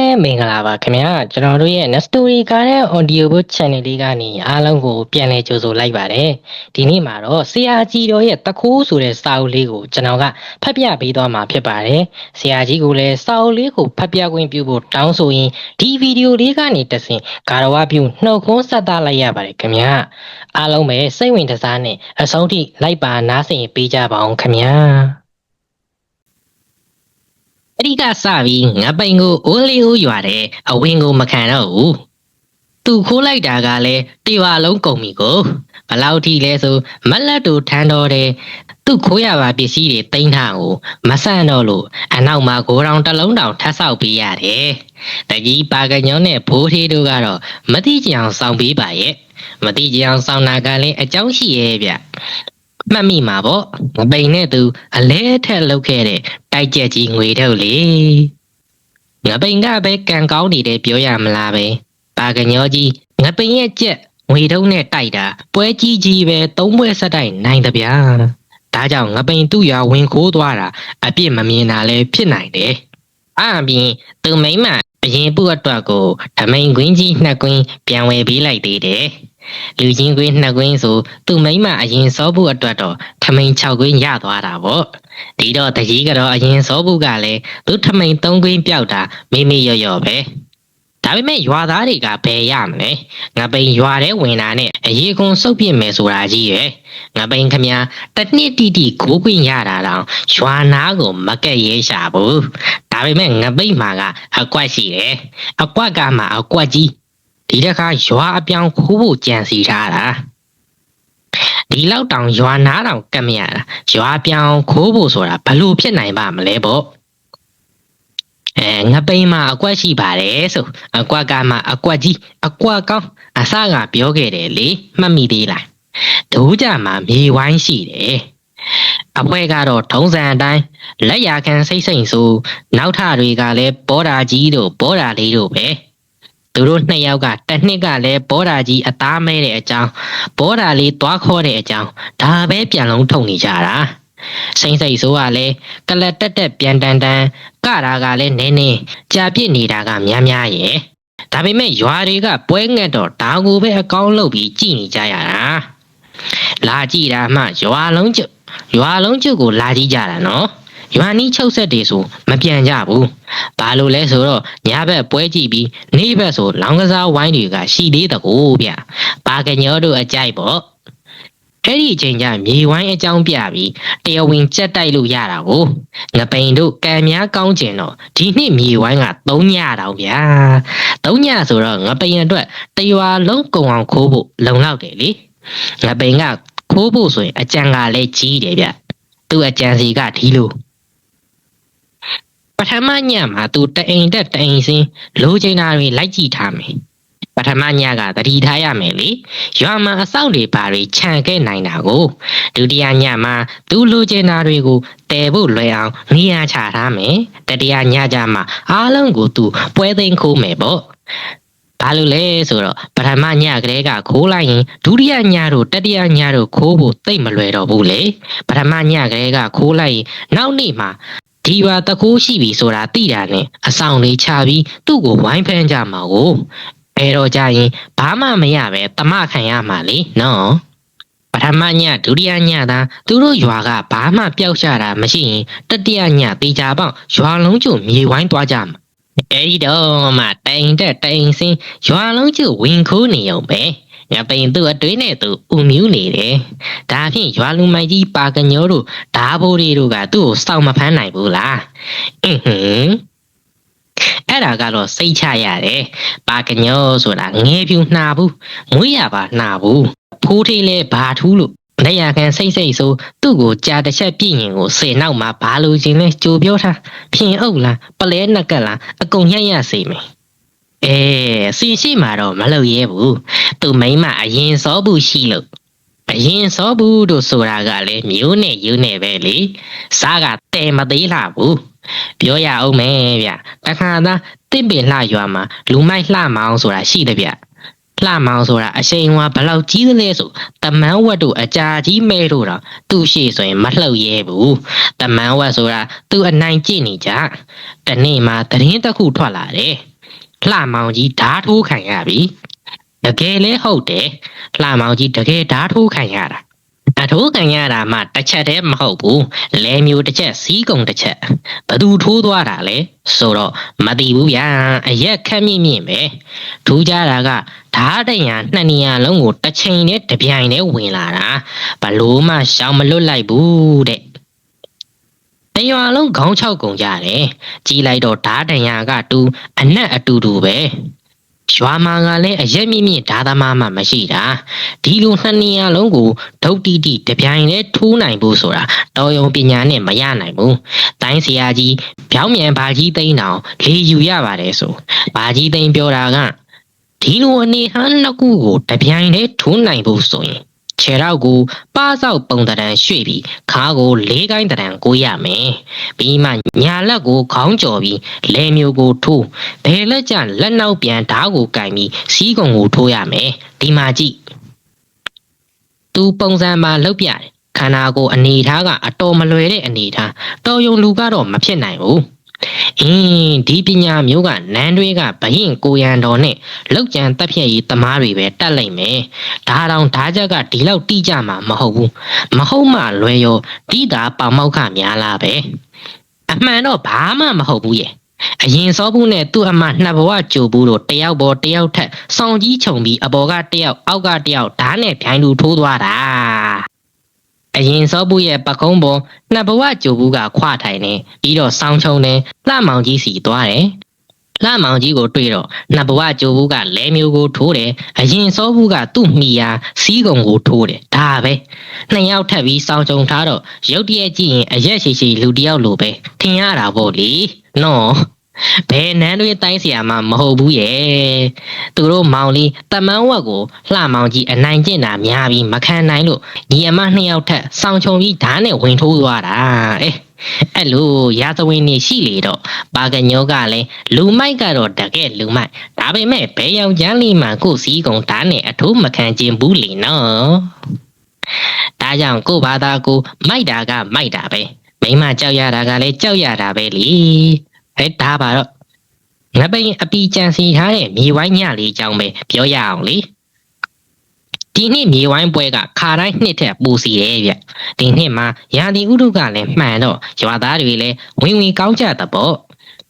ပဲမင်္ဂလာပါခင်ဗျာကျွန်တော်တို့ရဲ့ Nestory ကားတဲ့ Audio Book Channel လေးကနေအားလုံးကိုပြန်လည်ကြိုဆိုလိုက်ပါတယ်ဒီနေ့မှာတော့ဆရာကြီးတော်ရဲ့တခိုးဆိုတဲ့စာအုပ်လေးကိုကျွန်တော်ကဖတ်ပြပေးသွားမှာဖြစ်ပါတယ်ဆရာကြီးကလည်းစာအုပ်လေးကိုဖတ်ပြခွင့်ပြုဖို့တောင်းဆိုရင်ဒီဗီဒီယိုလေးကနေတဆင့်ဂါရဝပြုနှုတ်ခွန်းဆက်သလိုက်ရပါတယ်ခင်ဗျာအားလုံးပဲစိတ်ဝင်တစားနဲ့အဆုံးထိလိုက်ပါနားဆင်ပေးကြပါအောင်ခင်ဗျာ အဲ့ဒီကစပြီးငပိန်ကိုအိုးလေးဦးရွာတယ်အဝင်းကိုမခံတော့ဘူးသူခိုးလိုက်တာကလည်းတေဝါလုံးကုန်ပြီကိုဘလောက်ထိလဲဆိုမလက်တူထမ်းတော်တယ်သူခိုးရပါပစ္စည်းတွေတိမ့်ထားကိုမဆန့်တော့လို့အနောက်မှာဂိုးတောင်တစ်လုံးတောင်ထပ်ဆောက်ပေးရတယ်တကြီးပါကညောနဲ့ဘိုးသေးတို့ကတော့မတိကြအောင်စောင့်ပေးပါရဲ့မတိကြအောင်စောင့်တာကလည်းအကြောင်းရှိရဲ့ဗျ မှတ်မိမှာပေါ့ငပိန်နဲ့သူ အလဲထက်လောက်ခဲ့တဲ့တိုက်ကြက်ကြီးငွေထုတ်လေငပိန်ကပဲကံကောင်းနေတယ်ပြောရမလားပဲပါကညောကြီးငပိန်ရဲ့ကြက်ငွေထုတ်နဲ့တိုက်တာပွဲကြီးကြီးပဲသုံးပွဲဆက်တိုက်နိုင်တဗျာဒါကြောင့်ငပိန်သူ့ရွာဝင်ခိုးသွားတာအပြစ်မမြင်တာလည်းဖြစ်နိုင်တယ်အပြင်သူမိမ့်မအရင်ပုအတွက်ကိုဓမိန်ကွင်းကြီးနှစ်ကွင်းပြန်ဝယ်ပေးလိုက်သေးတယ် လူချင်းကွင်းနှစ်ကွင်းဆိုသူမိမ့်မအရင်စောဖို့အတွက်တော့ထမိန်6ကွင်းရသွားတာပေါ့ဒီတော့တကြီးကတော့အရင်စောဘူးကလည်းသူထမိန်သုံးကွင်းပြောက်တာမေမေရော့ရော့ပဲဒါပေမဲ့ရွာသားတွေကဘယ်ရမလဲငပိန်ရွာထဲဝင်တာနဲ့အရေးကွန်စုပ်ပြစ်မယ်ဆိုတာကြီးရယ်ငပိန်ခမညာတစ်နှစ်တိတိခိုးခွင့်ရတာတော့ရွာနာကိုမကက်ရဲရှာဘူးဒါပေမဲ့ငပိန်မှာကအကွက်ရှိတယ်အကွက်ကမှအကွက်ကြီး ဒီတစ်ခါရွာအပြောင်ခိုးဖို့ကြံစီထားတာဒီလောက်တောင်ရွာနာတောင်ကတ်မရတာရွာပြောင်ခိုးဖို့ဆိုတာဘလို့ဖြစ်နိုင်ပါမလဲပေါ့အဲငပိန်မှာအကွက်ရှိပါတယ်ဆိုအကွက်ကမှအကွက်ကြီးအကွက်ကောင်းအစကပြောခဲ့တယ်လေမှတ်မိသေးလားဒိုးကြမှာမြေဝိုင်းရှိတယ်အဖွဲကတော့ထုံးစံအတိုင်းလက်ရခံစိတ်စိတ်ဆိုနောက်ထတွေကလည်းဘောဓာကြီးတို့ဘောဓာလေးတို့ပဲ သူတို့နှစ်ယောက်ကတစ်နှစ်ကလည်းဘောဓာကြီးအသားမဲတဲ့အကြောင်းဘောဓာလေးသွားခေါ်တဲ့အကြောင်းဒါပဲပြန်လုံးထုတ်နေကြတာစိမ့်စိတ်ဆိုးကလည်းကလတ်တက်တက်ပြန်တန်တန်ကတာကလည်းနင်းနေကြာပြစ်နေတာကများများရဲ့ဒါပေမဲ့ရွာတွေကပွဲငက်တော့ဒါကိုပဲအကောင်းလုပ်ပြီးကြည်နေကြရတာလာကြည့်တာမှရွာလုံးကျုပ်ရွာလုံးကျုပ်ကိုလာကြည့်ကြတာနော် ရွာနီးချုပ်ဆက်တွေဆိုမပြန်ကြဘူးဘာလို့လဲဆိုတော့ညဘက်ပွဲကြည့်ပြီးနေ့ဘက်ဆိုလောင်းကစားဝိုင်းတွေကရှိသေးတကူဗျပါကညောတို့အကြိုက်ပေါ့အဲ့ဒီအချိန်ကျမြေဝိုင်းအကြောင်းပြပြီးတရားဝင်ကြက်တိုက်လို့ရတာကိုငပိန်တို့ကံများကောင်းကျင်တော့ဒီနှစ်မြေဝိုင်းက3ညတောင်ဗျာ3ညဆိုတော့ငပိန်အတွက်တရွာလုံးကုံအောင်ခိုးဖို့လုံလောက်တယ်လေငပိန်ကခိုးဖို့ဆိုရင်အကြံကလည်းကြီးတယ်ဗျသူ့အကြံစီကဒီလို ပထမညမှာသူတအိမ်တက်တအိမ်စင်းလိုချင်တာတွေလိုက်ကြည့်ထားမယ်ပထမညကသတိထားရမယ်လေရွာမှာအဆောက်တွေဘာတွေခြံခဲ့နိုင်တာကိုဒုတိယညမှာသူလိုချင်တာတွေကိုတည်ဖို့လွယ်အောင်နေရာချထားမယ်တတိယညကျမှအားလုံးကိုသူပွဲသိမ်းခိုးမယ်ပေါ့ဘာလို့လဲဆိုတော့ပထမညကလေးကခိုးလိုက်ရင်ဒုတိယညတို့တတိယညတို့ခိုးဖို့သိပ်မလွယ်တော့ဘူးလေပထမညကလေးကခိုးလိုက်ရင်နောက်နေ့မှာ ဒီပါတကူရှိပြီဆိုတာသိတာနဲ့အဆောင်လေးချပြီးသူ့ကိုဝိုင်းဖမ်းကြမှာကိုအဲတော့ကြရင်ဘာမှမရပဲတမခံရမှာလေနော်ပထမညဒုတိယညသာသူတို့ရွာကဘာမှပျောက်ချတာမရှိရင်တတိယညတေချာပေါက်ရွာလုံးကျုံမြေဝိုင်းသွားကြမှာအဲဒီတော့မှတိုင်တက်တိုင်စင်းရွာလုံးကျုံဝင်ခိုးနေုံပဲ ငါပိန်သူ့အတွင်းနဲ့သူဥမြူးနေတယ်။ဒါဖြင့်ရွာလူမိုက်ကြီးပါကညိုတို့ဓာဘိုးတွေတို့ကသူ့ကိုစောင့်မဖမ်းနိုင်ဘူးလား။အင်းဟင်းအဲ့ဒါကတော့စိတ်ချရတယ်။ပါကညိုဆိုတာငဲပြူနှာဘူး။မွေးရပါနှာဘူး။ဖိုးထိန်လဲဘာထူးလို့လက်ရကန်စိတ်စိတ်ဆိုသူ့ကိုကြာတစ်ချက်ပြည့်ရင်ကိုစေနောက်မှာဘာလို့ခြင်းလဲကြိုပြောထားဖြင်အုပ်လားပလဲနှက်ကက်လားအကုန်ညံ့ရစေမယ် အဲစီရှိမှာတော့မလုပ်ရဲဘူးသူမိမအရင်စောဘူးရှိလို့အရင်စောဘူးတို့ဆိုတာကလည်းမျိုးနဲ့ယူနဲ့ပဲလေစားကတဲမသေးလှဘူးပြောရအောင်မယ်ဗျတခါသားတင့်ပင်လှရွာမှာလူမိုက်လှမောင်းဆိုတာရှိတယ်ဗျလှမောင်းဆိုတာအရှိန်ဝါဘယ်လောက်ကြီးသလဲဆိုတမန်းဝက်တို့အကြာကြီးမဲတို့တော့သူ့ရှိဆိုရင်မလှုပ်ရဲဘူးတမန်းဝက်ဆိုတာသူ့အနိုင်ကျင့်နေကြတနေ့မှသတင်းတစ်ခုထွက်လာတယ် လှမောင်ကြီးဓာတ်ထိုးခံရပြီတကယ်လဲဟုတ်တယ်လှမောင်ကြီးတကယ်ဓာတ်ထိုးခံရတာအထိုးခံရတာမှတစ်ချက်တည်းမဟုတ်ဘူးလဲမျိုးတစ်ချက်စီးကုံတစ်ချက်ဘသူထိုးသွားတာလဲဆိုတော့မသိဘူးဗျာအရက်ခက်မြင့်မြင့်ပဲထူးကြတာကဓာတ်တရံနှစ်နေရာလုံးကိုတစ်ချိန်နဲ့တစ်ပြိုင်နဲ့ဝင်လာတာဘလို့မှရှောင်မလွတ်လိုက်ဘူးတဲ့ တရွာလုံးခေါင်းချောက်ကုန်ကြတယ်ကြီးလိုက်တော့ဓာတန်ရာကတူအနက်အတူတူပဲရွာမှာကလည်းအရက်မြင့်မြင့်ဓာသမားမှမရှိတာဒီလိုနှစ်နေရာလုံးကိုဒုတ်တိတိတပြိုင်တည်းထိုးနိုင်ဖို့ဆိုတာတော်ရုံပညာနဲ့မရနိုင်ဘူးတိုင်းဆရာကြီးပြောင်းမြန်ဘာကြီးသိန်းတောင်လေယူရပါတယ်ဆိုဘာကြီးသိန်းပြောတာကဒီလိုအနေဟန်နှစ်ခုကိုတပြိုင်တည်းထိုးနိုင်ဖို့ဆိုရင် ခြေထောက်ကိုပါဆောက်ပုံတံရွှေ့ပြီးခါကိုလေးကိုင်းတံကိုရမယ်ပြီးမှညာလက်ကိုခေါင်းကျော်ပြီးလဲမျိုးကိုထိုးဘယ်လက်ကျလက်နောက်ပြန်ဓာတ်ကိုကင်ပြီးစီးကုံကိုထိုးရမယ်ဒီမှာကြည့်သူပုံစံမှာလောက်ပြတယ်ခန္ဓာကိုယ်အနေထားကအတော်မလွယ်တဲ့အနေထားတော်ယုံလူကတော့မဖြစ်နိုင်ဘူး အင်းဒီပညာမျိုးကနန်းတွေကဘရင်ကိုရန်တော်နဲ့လောက်ကျန်တက်ဖြည့်ရေးတမားတွေပဲတတ်လိုက်မယ်ဒါတောင်ဓာချက်ကဒီလောက်တိကျမှာမဟုတ်ဘူးမဟုတ်မှလွယ်ရောတိတာပေါမောက်ခများလားပဲအမှန်တော့ဘာမှမဟုတ်ဘူးရဲ့အရင်စောဘူးနဲ့သူ့အမနှစ်ဘဝကြိုဘူးလို့တယောက်ပေါ်တယောက်ထက်စောင်းကြီးခြုံပြီးအပေါ်ကတယောက်အောက်ကတယောက်ဓာတ်နဲ့ဖြိုင်းလူထိုးသွားတာ အရင်စောဘူးရဲ့ပကုံးပေါ်နှစ်ဘဝကြိုဘူးကခွာထိုင်နေပြီးတော့စောင်းချုံနေလှမောင်ကြီးစီသွားတယ်လှမောင်ကြီးကိုတွေ့တော့နှစ်ဘဝကြိုဘူးကလဲမျိုးကိုထိုးတယ်အရင်စောဘူးကသူ့မိယာစီးကုံကိုထိုးတယ်ဒါပဲနှစ်ယောက်ထပ်ပြီးစောင်းချုံထားတော့ရုတ်တရက်ကြည့်ရင်အရက်ရှိရှိလူတစ်ယောက်လိုပဲထင်ရတာပေါ့လေနော် ဘယ်နန်းတွေတိုင်းဆရာမှမဟုတ်ဘူးရဲ့သူတို့မောင်လေးတမန်ဝက်ကိုလှမောင်ကြီးအနိုင်ကျင့်တာများပြီးမခံနိုင်လို့ညီအမနှစ်ယောက်ထက်စောင်းချုံပြီးဓာတ်နဲ့ဝင်ထိုးသွားတာအဲအဲ့လိုရာဇဝင်နေရှိလေတော့ပါကညောကလည်းလူမိုက်ကတော့တကယ်လူမိုက်ဒါပေမဲ့ဘယ်ယောက်ျားလေးမှကိုစည်းကုံဓာတ်နဲ့အထိုးမခံခြင်းဘူးလေနော်ဒါကြောင့်ကို့ဘာသာကို မိုက်တာက မိုက်တာပဲမိမကြောက်ရတာကလည်းကြောက်ရတာပဲလေ ဟဲ့ဒါပါတော့ငပိန်အပီကြံစီထားတဲ့မြေဝိုင်းညလေးအကြောင်းပဲပြောရအောင်လေဒီနှစ်မြေဝိုင်းပွဲကခါတိုင်းနှစ်ထက်ပူစီတယ်ဗျဒီနှစ်မှာရာသီဥတုကလည်းမှန်တော့ရွာသားတွေလည်းဝင်ဝင်ကောင်းကြတပေါ့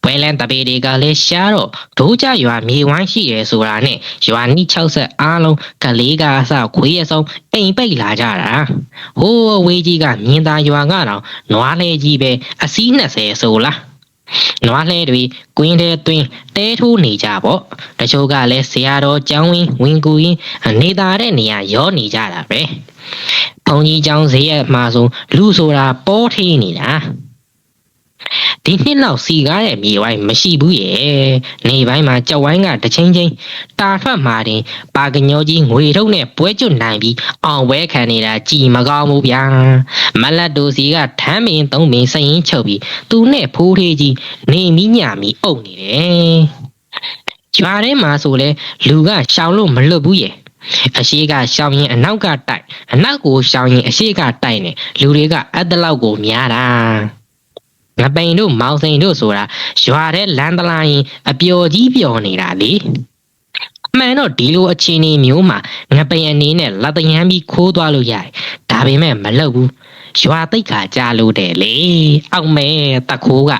ပွဲလန်းတပေတွေကလည်းရှားတော့ဒိုးကြရွာမြေဝိုင်းရှိတယ်ဆိုတာနဲ့ရွာနီး60အားလုံးကလေးကအစခွေးရဆုံးအိမ်ပိတ်လာကြတာဟိုးအဝေးကြီးကမြင်းသားရွာကတော့နွားလဲကြီးပဲအစီး20ဆိုလား နွားလှဲတွေကွင်းထဲတွင်းတဲထိုးနေကြပေါ့တချို့ကလည်းဆရာတော်ကျောင်းဝင်းဝင်ကူရင်နေသားတဲ့နေရာရောနေကြတာပဲဘုံကြီးကျောင်းဈေးရမှာဆိုလူဆိုတာပေါ်ထေးနေတာ ဒီနှစ်လောက်စီကားတဲ့မြေဝိုင်းမရှိဘူးရဲ့နေပိုင်းမှာကြောက်ဝိုင်းကတစ်ချင်းချင်းတာထွက်มาတင်ပါကညောကြီးငွေထုတ်နဲ့ပွဲကျွတ်နိုင်ပြီးအောင်ပွဲခံနေတာကြည်မကောင်းဘူးဗျာမလတ်တို့စီကထမ်းပင်သုံးပင်စရင်ချုပ်ပြီးသူနဲ့ဖိုးထေးကြီးနေမိညမီအုပ်နေတယ်ကျွာထဲမှာဆိုလဲလူကရှောင်လို့မလွတ်ဘူးရဲ့အရှိကရှောင်ရင်အနောက်ကတိုက်အနောက်ကိုရှောင်ရင်အရှိကတိုက်နေလူတွေကအတလောက်ကိုများတာ ငပိန်တို့မောင်စိန်တို့ဆိုတာရွာထဲလမ်းတလားရင်အပျော်ကြီးပျော်နေတာလေအမှန်တော့ဒီလိုအခြေအနေမျိုးမှာငပိန်အနေနဲ့လက်တရမ်းပြီးခိုးသွားလို့ရတယ်ဒါပေမဲ့မလုပ်ဘူးရွာတိတ်ခါကြားလို့တယ်လေအောက်မဲတခိုးက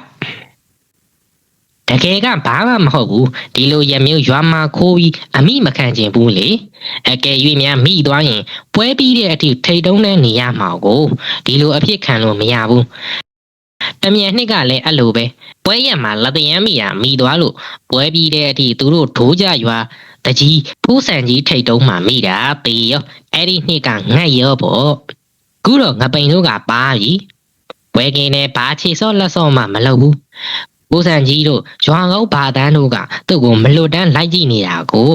တကယ်ကဘာမှမဟုတ်ဘူးဒီလိုရမျိုးရွာမှာခိုးပြီးအမိမခံချင်ဘူးလေအကယ်၍များမိသွားရင်ပွဲပြီးတဲ့အထိထိတ်တုံးတဲ့နေရမှာကိုဒီလိုအဖြစ်ခံလို့မရဘူး တမြန်နှစ်ကလည်းအဲ့လိုပဲပွဲရက်မှာလက်တရမ်းမိတာမိသွားလို့ပွဲပြီးတဲ့အထိသူတို့ဒိုးကြရွာတကြီးဖူးဆန်ကြီးထိတ်တုံးမှမိတာပေရောအဲ့ဒီနှစ်ကငတ်ရောပေါ့ခုတော့ငပိန်တို့ကပါပြီပွဲကင်းနဲ့ဘာချေစော့လက်စော့မှမလုပ်ဘူး ။ဦးဆန်ကြီးတို့ရွာကောင်းဘာတန်းတို့ကသူ့ကိုမလွတ်တန်းလိုက်ကြည့်နေတာကို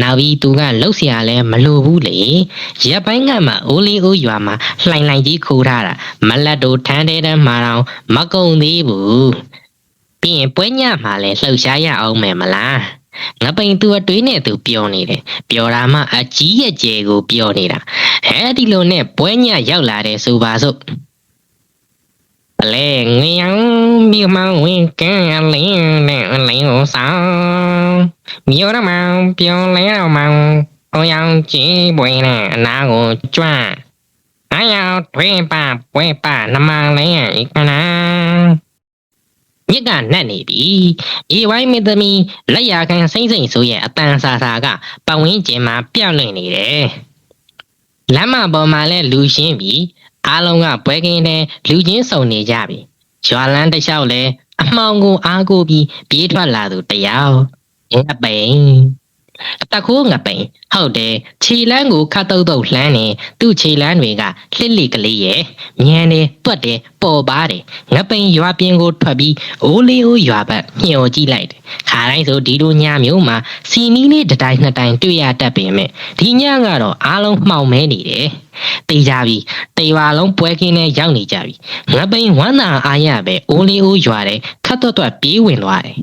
နောက်ပြီးသူကလှုပ်ရှားလဲမလွတ်ဘူးလေ။ရက်ပိုင်းကမှအိုးလေးအိုးရွာမှာလှိုင်လှိုင်ကြီးခိုးထားတာမလက်တို့ထန်းတဲ့တန်းမှာတော့မကုံသေးဘူး။ပြီးရင်ပွဲညမှာလဲလှုပ်ရှားရအောင်မယ်မလား။ငပိန်သူအတွေးနဲ့သူပြောနေတယ်ပြောတာမှအကြီးရဲ့ကျဲကိုပြောနေတာအဲဒီလိုနဲ့ပွဲညရောက်လာတယ်ဆိုပါစို့ လဲငယောင်မြေမောင်ဝင်ကန်းလင်းနဲ့လင်းကိုဆောင်မြေရမောင်ပြောင်းလဲတော့မောင်အောင်ရောင်ကြည့်ပွင့်နဲ့အနာကိုကြွအယောင်ထွေးပါပွဲပါနမလဲဤကနာမြစ်ကနတ်နေပြီအေဝိုင်းမင်းသမီးလက်ရခံစိမ့်စိမ့်ဆိုရဲ့အတန်ဆာဆာကပဝင်းကျင်မှာပြောင်းလွင်နေတယ်လမ်းမပေါ်မှာလဲလူရှင်းပြီ အားလုံးကပွဲကင်းတဲ့လူချင်းစုံနေကြပြီရွာလန်းတစ်လျှောက်လဲအမှောင်ကိုအားကိုပြီးပြေးထွက်လာသူတယောက်ငါပိန် တခိုးငါပိန်ဟုတ်တယ်ခြေလန်းကိုခတ်တုတ်တုတ်လှမ်းနေသူ့ခြေလန်းတွေကလှစ်လိကလေးရဲ့ညံတယ်တွတ်တယ်ပေါ်ပါတယ်ငါပိန်ရွာပြင်းကိုထွက်ပြီးအိုးလေးအိုးရွာဘက်မျှော်ကြည့်လိုက်တယ်ခါတိုင်းဆိုဒီလိုညမျိုးမှာစီမီလေးတစ်တိုင်းနှစ်တိုင်းတွေ့ရတတ်ပေမဲ့ဒီညကတော့အားလုံးမှောင်မဲနေတယ်တေးကြပြီတေးပါလုံးပွဲကင်းနဲ့ရောက်နေကြပြီငါပိန်ဝမ်းသာအားရပဲအိုးလေးအိုးရွာတယ်ခတ်တွတ်တွတ်ပြေးဝင်သွားတယ်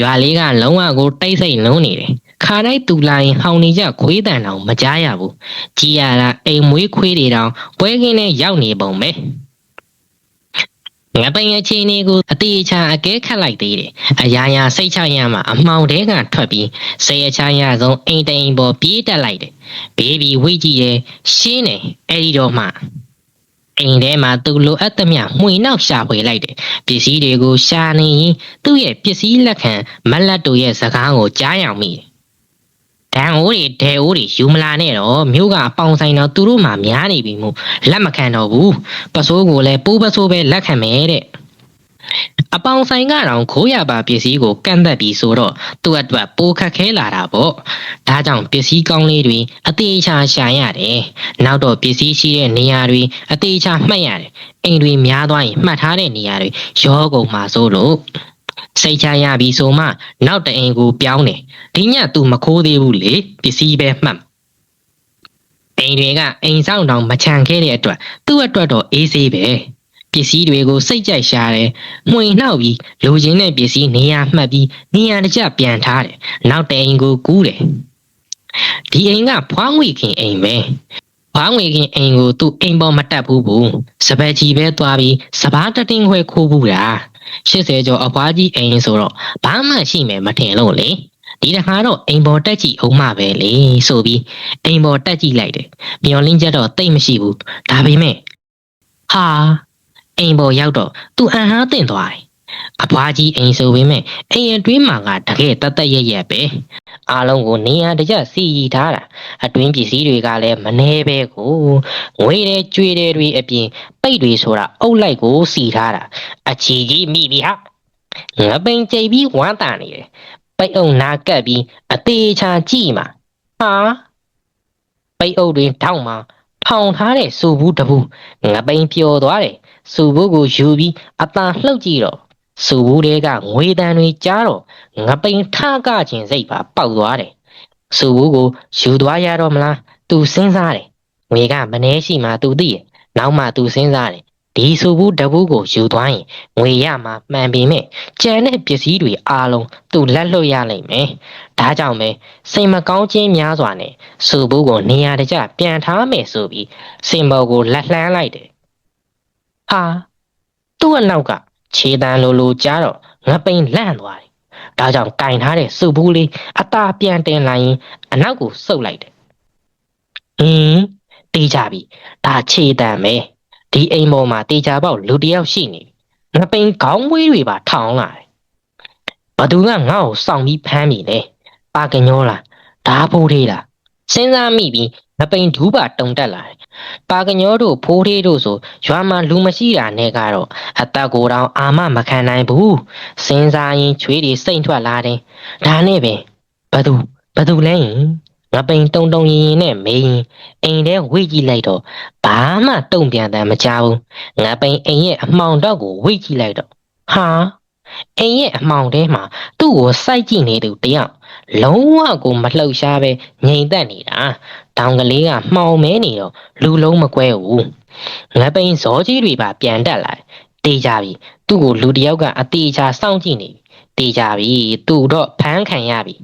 ရွာလေးကလုံးဝကိုတိတ်ဆိတ်လုံးနေတယ်ခါတိုင်းတူလာရင်ဟောင်နေကြခွေးတန်တောင်မကြားရဘူးကြည်ရတာအိမ်မွေးခွေးတွေတောင်ပွဲကင်းနဲ့ရောက်နေပုံပဲငါပိန်အချင်းလေးကိုအတေချာအကဲခတ်လိုက်သေးတယ်အရာရာစိတ်ချရမှအမှောင်တဲကထွက်ပြီးဆေးအချာရဆုံးအိမ်တိမ်ပေါ်ပြေးတက်လိုက်တယ်ဘေဘီဝိတ်ကြည့်ရဲ့ရှင်းတယ်အဲ့ဒီတော့မှ အိမ်ထဲမှာသူလိုအပ်သမျှမှွေနောက်ရှာဖွေလိုက်တယ်ပစ္စည်းတွေကိုရှာနေရင်သူ့ရဲ့ပစ္စည်းလက်ခံမက်လက်တို့ရဲ့စကားကိုကြားရောက်မိတယ်ဒန်အိုးတွေဒဲအိုးတွေယူမလာနဲ့တော့မြို့ကအပေါင်ဆိုင်တော့သူတို့မှများနေပြီမို့လက်မခံတော့ဘူးပစိုးကိုလည်းပိုးပစိုးပဲလက်ခံမယ်တဲ့ အပေါင်ဆိုင်ကတော့ခိုးရပါပစ္စည်းကိုကန့်သက်ပြီးဆိုတော့သူ့အတွက်ပိုခက်ခဲလာတာပေါ့ဒါကြောင့်ပစ္စည်းကောင်းလေးတွေအသေးချာရှာရတယ်နောက်တော့ပစ္စည်းရှိတဲ့နေရာတွေအသေးချာမှတ်ရတယ်အိမ်တွေများသွားရင်မှတ်ထားတဲ့နေရာတွေရောကုန်မှာဆိုလို့စိတ်ချရပြီဆိုမှနောက်တအိမ်ကိုပြောင်းတယ်ဒီညသူမခိုးသေးဘူးလေပစ္စည်းပဲမှတ်အိမ်တွေကအိမ်ဆောင်တောင်မချန်ခဲ့တဲ့အတွက်သူ့အတွက်တော့အေးဆေးပဲ ပစ္စည်းတွေကိုစိတ်ကြိုက်ရှာတယ်။မှွေနှောက်ပြီးလိုချင်တဲ့ပစ္စည်းနေရာမှတ်ပြီးနေရာတကျပြန်ထားတယ်။နောက်တအိမ်ကိုကူးတယ်။ဒီအိမ်ကဖွားငွေခင်အိမ်ပဲ။ဖွားငွေခင်အိမ်ကိုသူ့အိမ်ပေါ်မတက်ဘူးဘူး။စပယ်ကြီးပဲသွားပြီးစပားတတင်းခွဲခိုးဘူးတာ။80ကျော်အဖွားကြီးအိမ်ဆိုတော့ဘာမှရှိမယ်မထင်လို့လေ။ဒီတခါတော့အိမ်ပေါ်တက်ကြည့်အောင်မှပဲလေဆိုပြီးအိမ်ပေါ်တက်ကြည့်လိုက်တယ်။မျောလင်းချက်တော့တိတ်မရှိဘူး။ဒါပေမဲ့ဟာ အိမ်ပေါ်ရောက်တော့သူအံဟားတင်သွားတယ်။အဖွားကြီးအိမ်ဆိုပေမဲ့အိမ်အတွင်းမှာကတကယ်တတ်တတ်ရရက်ပဲ။အားလုံးကိုနေရာတကျစီရီထားတာအတွင်းပစ္စည်းတွေကလည်းမနှဲပဲကိုငွေတွေကြွေတွေတွေအပြင်ပိတ်တွေဆိုတာအုပ်လိုက်ကိုစီထားတာအချီကြီးမိပြီဟာငပိန်ကြိတ်ပြီးဝမ်းတာနေတယ်ပိတ်အုပ်နာကပ်ပြီးအသေးချာကြည့်မှာဟာပိတ်အုပ်တွေထောက်မှာထောင်ထားတဲ့စူဘူးတဘူးငပိန်ပျော်သွားတယ် စူဘူးကိုယူပြီးအตาလှုပ်ကြည့်တော့စူဘူးတွေကငွေတန်တွေကြားတော့ငပိန်ထကခြင်းစိတ်ပါပေါက်သွားတယ်စူဘူးကိုယူသွားရတော့မလားသူစဉ်းစားတယ်ငွေကမနှဲရှိမှသူသိရဲ့နောက်မှသူစဉ်းစားတယ်ဒီစူဘူးတဘူးကိုယူသွားရင်ငွေရမှာမှန်ပေမဲ့ကြံတဲ့ပစ္စည်းတွေအားလုံးသူလက်လွတ်ရလိမ့်မယ်ဒါကြောင့်ပဲစိတ်မကောင်းခြင်းများစွာနဲ့စူဘူးကိုနေရာတကျပြန်ထားမယ်ဆိုပြီးစင်ဘော်ကိုလက်လှမ်းလိုက်တယ် ဟာသူ့အနောက်ကခြေတန်းလိုလိုကြားတော့ငပိန်လန့်သွားတယ်ဒါကြောင့်ကင်ထားတဲ့စူဘူးလေးအตาပြန်တင်လိုက်ရင်အနောက်ကိုဆုပ်လိုက်တယ်အင်းတေးကြပြီဒါခြေတန်းပဲဒီအိမ်ပေါ်မှာတေချာပေါက်လူတစ်ယောက်ရှိနေငပိန်ခေါင်းမွေးတွေပါထောင်လာတယ်ဘသူကငါ့ကိုစောင့်ပြီးဖမ်းမိလဲပါကညောလားဓာဖိုးသေးလားစဉ်းစားမိပြီးငပိန်ဒူးပါတုံတက်လာတယ် ပါကညောတို့ဖိုးသေးတို့ဆိုရွာမှာလူမရှိတာနဲ့ကတော့အသက်ကိုယ်တောင်အာမမခံနိုင်ဘူးစဉ်းစားရင်ချွေးတွေစိတ်ထွက်လာတယ်ဒါနဲ့ပဲဘသူဘသူလဲရင်ငပိန်တုံတုံရင်ရင်နဲ့မေးရင်အိမ်ထဲဝိတ်ကြည့်လိုက်တော့ဘာမှတုံ့ပြန်တယ်မကြောက်ငပိန်အိမ်ရဲ့အမှောင်တော့ကိုဝိတ်ကြည့်လိုက်တော့ဟာအိမ်ရဲ့အမှောင်ထဲမှာသူ့ကိုစိုက်ကြည့်နေသူတယောက် လုံးဝကိုမလှုပ်ရှားပဲငြိမ်သက်နေတာတောင်ကလေးကမှောင်မဲနေတော့လူလုံးမကွဲဘူးငပိန်ဇောကြီးတွေပါပြန်တက်လာတေးကြပြီသူ့ကိုလူတယောက်ကအသေးချာစောင့်ကြည့်နေပြီတေးကြပြီသူ့တော့ဖမ်းခံရပြီ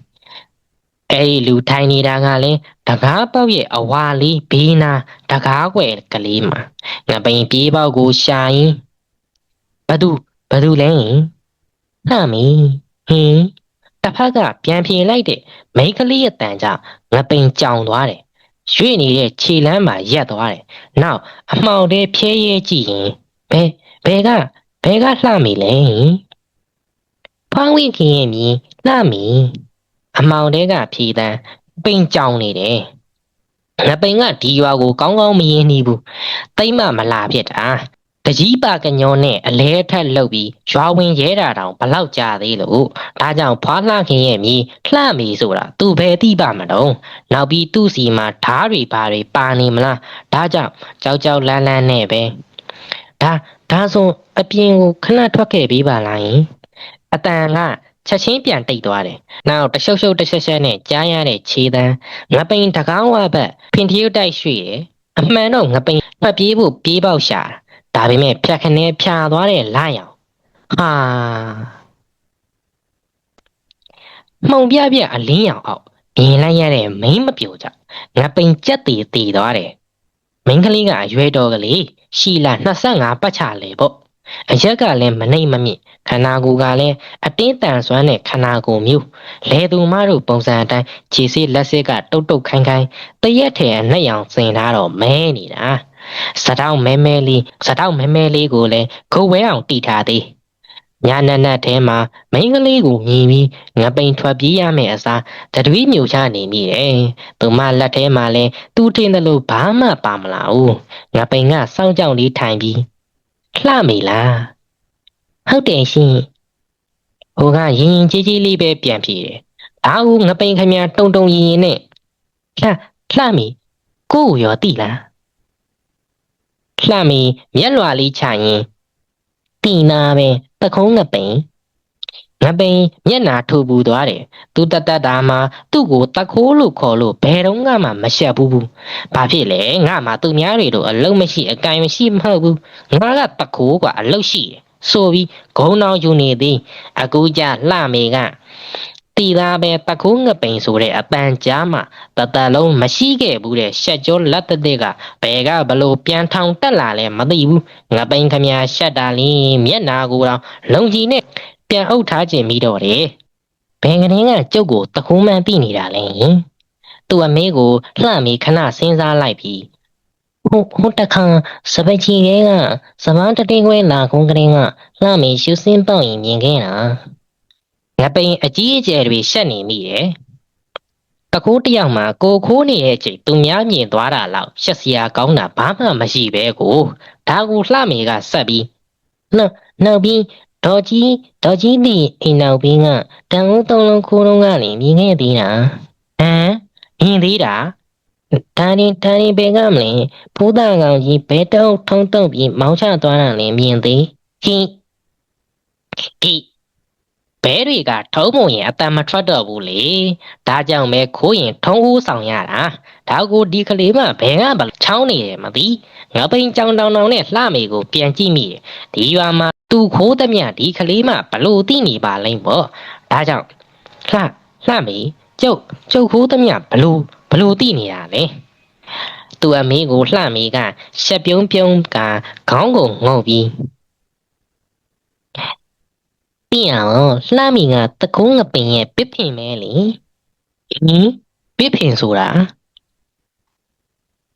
အဲ့ဒီလူထိုင်နေတာကလည်းတကားပေါက်ရဲ့အဝါလေးဘေးနာတကားွယ်ကလေးမှာငပိန်ပြေးပေါက်ကိုရှာရင်ဘသူဘသူလဲဟမ်မီဟင်း တစ်ဖက်ကပြန်ပြေလိုက်တဲ့မိန်းကလေးရဲ့တန်ကြောင့်ငပိန်ကြောင်သွားတယ်ရွေ့နေတဲ့ခြေလမ်းမှာရက်သွားတယ်နောက်အမှောင်ထဲဖြဲရဲကြည့်ရင်ဘယ်ဘယ်ကဘယ်ကလှမီလဲဖောင်းဝင်ခင်ရဲ့မြင်လှမီအမောင်တဲကဖြည်တန်းပိန်ကြောင်နေတယ်။ငပိန်ကဒီရွာကိုကောင်းကောင်းမရင်းနှီးဘူး။တိမ့်မမလာဖြစ်တာ။ တကြီးပါကညောနဲ့အလဲထက်လှုပ်ပြီးရွာဝင်ရဲတာတောင်ဘလောက်ကြာသေးလို့ဒါကြောင့်ဖွာလှခင်ရဲ့မြေလှမီဆိုတာသူပဲသိပါမတော့နောက်ပြီးသူ့စီမှာဓားတွေဘာတွေပါနေမလားဒါကြောင့်ကြောက်ကြောက်လန်းလန်းနဲ့ပဲဒါဒါဆိုအပြင်ကိုခဏထွက်ခဲ့ပေးပါလားယင်အတန်ကချက်ချင်းပြန်တိတ်သွားတယ်နောက်တရှုပ်ရှုပ်တရှက်ရှက်နဲ့ကြားရတဲ့ခြေတန်းငပိန်တကောင်းဝဘက်ဖင်ထရုတ်တိုက်ရွှေ့တယ်အမှန်တော့ငပိန်ပတ်ပြေးဖို့ပြေးပေါက်ရှာတာ ဒါပေမဲ့ဖြတ်ခနဲဖြာသွားတဲ့လာရောင်ဟာမှုံပြပြအလင်းရောင်အောက်မြင်လိုက်ရတဲ့မိန်းမပြိုကြငပိန်ကြက်တီတီသွားတယ်မိန်းကလေးကအရွယ်တော်ကလေးရှီလာ25ပတ်ချလေပေါ့အရက်ကလည်းမနှိမ်မမြင့်ခန္ဓာကိုယ်ကလည်းအတင်းတန်ဆွမ်းတဲ့ခန္ဓာကိုယ်မျိုးလေသူမတို့ပုံစံအတိုင်းခြေစေးလက်စေးကတုတ်တုတ်ခိုင်းခိုင်းတရက်ထဲအနှက်ရောင်စင်ထားတော့မဲနေတာ စတောက်မဲမဲလေးစတောက်မဲမဲလေးကိုလည်းခုတ်ဝဲအောင်တီထားသေးညာနက်နက်ထဲမှာမိန်းကလေးကိုမြင်ပြီးငပိန်ထွက်ပြေးရမယ့်အစားတတွေးမြူချနေမိတယ်။သူမလက်ထဲမှာလည်းသူ့ထင်တယ်လို့ဘာမှပါမလာဘူး။ငပိန်ကစောင်းကြောင်လေးထိုင်ပြီးလှမေလားဟုတ်တယ်ရှင်ဟိုကရင်ရင်ကြီးကြီးလေးပဲပြန်ပြေတယ်ဒါဟုငပိန်ခမတုံတုံရင်ရင်နဲ့လှလှမီကိုကိုရောတိလား လှမီမျက်လွှာလေးချရင်တီနာပဲတခုံးငပိန်ငပိန်မျက်နာထိုးပူသွားတယ်သူတတ်တတ်တာမှသူ့ကိုတခိုးလို့ခေါ်လို့ဘယ်တော့မှမရှက်ဘူးဘူးဘာဖြစ်လဲငါမှသူများတွေတို့အလုံးမရှိအကင်မရှိမဟုတ်ဘူးငါကတခိုးကအလုတ်ရှိတယ်ဆိုပြီးဂုံတော်ယူနေသည်အခုကြလှမေက တီလာပဲတကူးငပိန်ဆိုတဲ့အပန်ကြားမှာတတလုံးမရှိခဲ့ဘူးတဲ့ရှက်ကြောလက်တတဲ့ကဘယ်ကဘလို့ပြန်ထောင်တက်လာလဲမသိဘူးငပိန်ခမရှက်တာလင်းမျက်နာကိုတော့လုံကြီးနဲ့ပြန်အုပ်ထားခြင်းပြီးတော့တယ်ဘယ်ကလေးကကျုပ်ကိုတကူးမှန်းသိနေတာလဲသူ့အမေကိုလှမေခဏစဉ်းစားလိုက်ပြီးဟိုဟိုတခါစပချီရဲကစပန်းတတိခွဲလာကုန်းကလေးကလှမေရှုစင်းပေါက်ရင်မြင်ခဲ့တာ ငပိန်အကြီးအကျယ်တွေရှက်နေမိတယ်တကူတယောက်မှာကိုခိုးနေတဲ့အချိန်သူများမြင်သွားတာလောက်ရှက်စရာကောင်းတာဘာမှမရှိပဲကိုဒါကိုလှမေကဆက်ပြီးနောက်နောက်ပြီးဒေါ်ကြီးဒေါ်ကြီးဒီအိမ်နောက်ပြီးကတန်ဦးသုံးလုံးခိုးလုံးကလည်းမြင်ခဲ့သေးတာဟမ်မြင်သေးတာဒါရင်ဒါရင်ဘယ်ကမလဲဖိုးသားကောင်ကြီးဘဲတုံးထုံးတုံးပြီးမောင်းချသွားတာလည်းမြင်သေးဟင်းဟိ ဘဲတွေကထုံးမုံရင်အတန်မထွက်တော့ဘူးလေဒါကြောင့်ပဲခိုးရင်ထုံးဦးဆောင်ရတာဒါကိုဒီကလေးမဘဲကဘချောင်းနေတယ်မသိငါပိန်ကြောင်တောင်တောင်နဲ့လှမေကိုပြန်ကြည့်မိတယ်ဒီရွာမှာသူခိုးသမျှဒီကလေးမဘလို့သိနေပါလိမ့်ပေါ့ဒါကြောင့်လှလှမေကျုပ်ကျုပ်ခိုးသမျှဘလို့ဘလို့သိနေတာလဲသူအမေကိုလှမေကရှက်ပြုံးပြုံးကခေါင်းကိုငုံပြီး ပြင်အောင်လှမီကတကုန်းငပင်ရဲ့ပစ်ဖင်မဲလေဟင်ပစ်ဖင်ဆိုတာ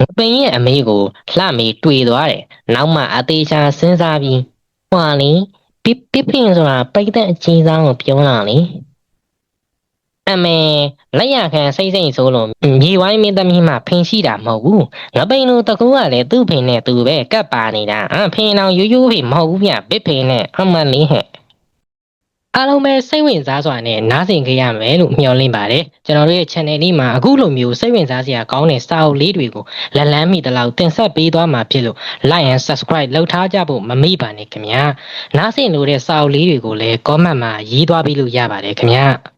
ငပင်ရဲ့အမေကိုလှမီတွေ့သွားတယ်နောက်မှအသေးချာစဉ်းစားပြီးဟွာလေပစ်ပစ်ဖင်ဆိုတာပိတ်တဲ့အချင်းစားကိုပြောတာလေအမေလက်ရခံစိတ်စိတ်ဆိုလို့မြေဝိုင်းမင်းသမီးမှဖင်ရှိတာမဟုတ်ဘူးငပိန်လိုတကူကလည်းသူ့ဖင်နဲ့သူပဲကပ်ပါနေတာအဖင်အောင်ရိုးရိုးဖင်မဟုတ်ဘူးဗျပစ်ဖင်နဲ့အမလေးဟဲ့ အားလုံးပဲစိတ်ဝင်စားစွာနဲ့နားဆင်ကြရမယ်လို့မျှော်လင့်ပါတယ်ကျွန်တော်တို့ရဲ့ channel လေးမှာအခုလိုမျိုးစိတ်ဝင်စားစရာကောင်းတဲ့စာအုပ်လေးတွေကိုလက်လန်းမိတလောက်တင်ဆက်ပေးသွားမှာဖြစ်လို့ like and subscribe လုပ်ထားကြဖို့မမေ့ပါနဲ့ခင်ဗျာနားဆင်လို့တဲ့စာအုပ်လေးတွေကိုလည်း comment မှာရေးသွားပေးလို့ရပါတယ်ခင်ဗျာ